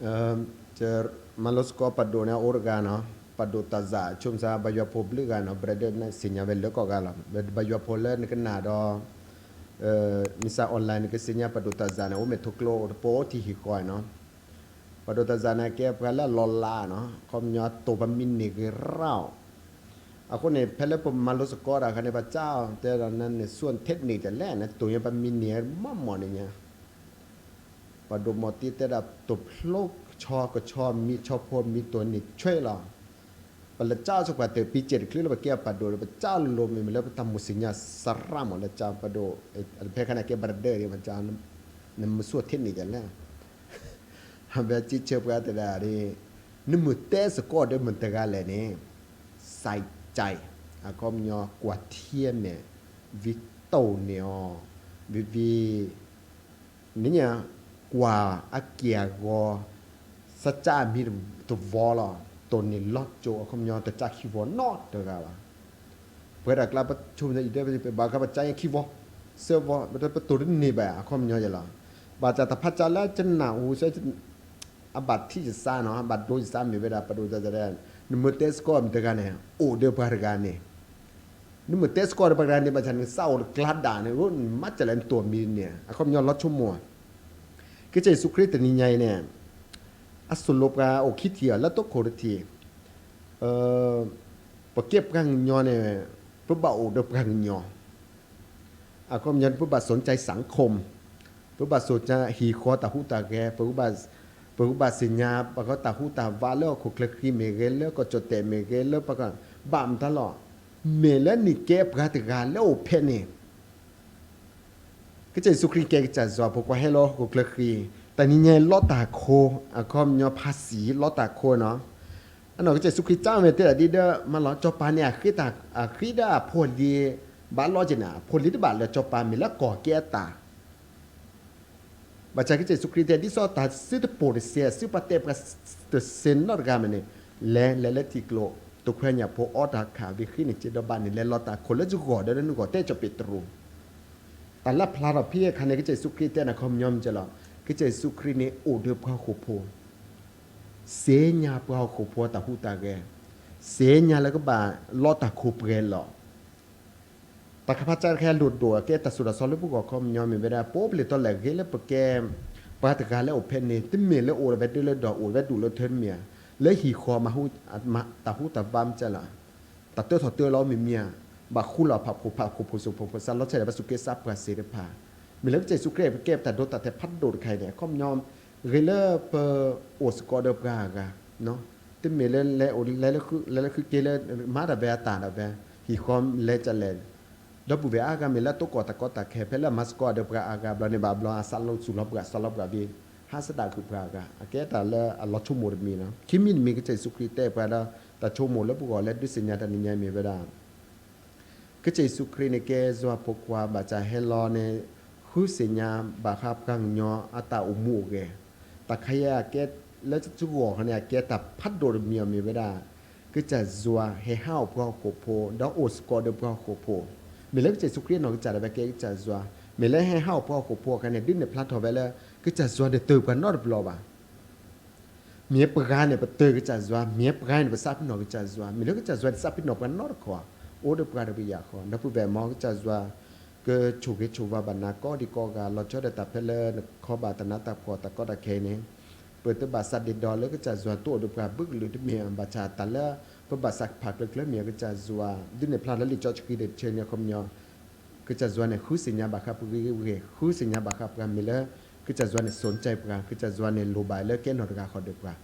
cer malos ko padu ne organo padu taza chum sa bajwa public gano brede na sinya velle ko galo bed bajwa pole ne kana do misa online ke sinya padu taza ne o me thuklo po ti hi ko no padu taza na ke pala lolla no kom nya to ba min ne ke rao อาคนเนี่ยเพลปมาลุสกอร์อะคันเนี่ยพระเจ้าแต่ตอนนั้นเนี่ยส่วนเทคนิคจะแล่นะตัวยังเป็นมินเนียมั่มหมอนี่เนี่ย ปดุมติแต่ดับตบโลกชอก็ชอมีชอพมมีตัวนิดช่วยเราปละเจ้าสุกว่าเตปีเจ็ดคลื่นเราไปเกี่ยวปดูเราไปเจ้าลมมีแล้วไปทำมุสิญาสรามละเจ้าปดูอันเพคณะเกี่ยวบรเดอร์เนี่ยมันจะนำมาสวดเทคนี่กันแล้วทำแบบจิตเชื่อกันแต่ลานี่นมืเตะสกอดด้วมันตะกันเลยนี่ใส่ใจอาคมยอกว่าเทียมเนี่ยวิโตเนียวิวีนี่เนี่ย กว่าอาเกียกอสัจจามีตัววอลตัวนี้ลอดโจคำยอแต่จากคีวอนอดเด้อกว่าเพื่อรักลาประชุมจะอีเดไปบากระปัจจัยคีวอเสื้อวอมันประตูนี่แบบคำยอจะละบาจาตพัจจาแล้วจะหนาวใช่อบัตที่จะสร้างเนาะบัตรโดยสร้างมีเวลาประตูจะจะได้นมือเตสก็มันจะกันเนี่ยโอ้เดือบารกันเนี่ยนมือเตสก็บารกันเนี่ยบัจันเศร้ากลาดด่าเนี่ยรุ่นมัจจะเล่นตัวมีเนี่ยคำยอลอดชั่วโมง ก็จสุคริตนี่ไงเนี่ยอสุลบกาโอคิดเทียแล้วตกโครทีเอ่อปะเก็บกังยอเนี่ยเพื่อเบาดบกังยออาคมยันพื่อบาสนใจ สังคมพื่อบาสนใจหีคอตาหูตาแกเพื่อบาเพื่อบาสิญญาประก็ตาหูตาวาแล้วคุกเลคีเมเกลแล้วก็จดแต่เมเกลแล้วปะก็บบามตลอดเมแล้วนี่เก็บกาตกาแล้วเพนี่ ก็จะสุครีเกจะจอพวกว่าให้รอคุกลคีแต่นี่ไงลอตาโคอะคอมยอภาษีลอตาโคเนาะอันนั้นก็จะสุขิเจ้าเมเตอดีเดอมาลอจอปาเนี่ยคือตาอะคือดาพอลีบาลอจินะพอลีบาลจอปามีละก่อแกตาบัจจัยก็จะสุขิเตดิซอตาซิตโปรเซียซิปาเตปตเซนนอร์กามเนี่ยแลแลเลติโกลตุเคเนี่ยพอออดาขาวิคินจิดบานนี่แลลอตาคนละจุกอเดนนุกอเตจอปิตรู แต่ละพลาดอพี่คันนี้ก็จะสุครีแต่นะคอมยอมจะหรอก็จะสุครีเนอุดพบขุโพเสียญาพะขุโพตาหูตาแกเสียญาแล้วก็บาลอตาขุเปรหรอแต่ข้าพเจ้าแค่หลุดดัวแกแต่สุดสอลผู้ก่อกคอมยอมมีได้าปุ๊บเลยตอนแรกเกลือปะแกปาตการแล้วอบเพนเนติเมียแล้วโอระเวดแล้วดอกโอระเวดดูแล้วเทินเมียแล้วหีคอมาหูมาตาหูตาบามจะละตัเตอถอดเตอล้อมีเมีย ล่นเล่โอเล่นคือเล่นคือเกลมาดาเบตาดาเบฮีคอมเลจะเล่นดับบุเบอากามีละตุกอตะกอตะแคเพลมาสกอเดบกาอากาบลาเนบาบลาซัลลสุลบกาซัลลบกาบีฮาสดาคือกากะอเกตาเลอลอชุม ดมีนะคิมินมีก็ใจสุคริเตปะดาตะชุมดแล้วบุกอเลดุสิญญาตานิญามีเวดาก็ใจสุคริเนเกซัวปกวาบาจาเฮลอเน khu se nya ba khap kang nyo ata umu ge ta khaya ke le chu go khane ke ta phat do mi mi be da ke cha zua he hao pro ko po da o sko de pro ko po me le che su kri no cha da ba ke cha zua อุดปการปิยาขอนับผู้แบบมองจะว่าเกิดฉุกฉุว่าบันนาก็ดีกอกาเราชอบแต่ตับเพลนข้อบาตนาตับกอตะก็ตะเคนี้เปิดตัวบาสัดดิดอลแล้วก็จะว่าตัวอุดปการบึกหรือเมียบาชาตัเแล้วเพื่อบาสักผักเล็กเมียก็จะว่าดินในพลานแล้วลิจอชกีเด็ดเชินี่ยคมยอก็จะว่าในคู่สัญญาบักขับเรคู่สัญญาบักขับกันมีเล้วก็จะว่าในสนใจปัาก็จะว่าในโลบายแล้วแก่นอนกาขอเดือกว่า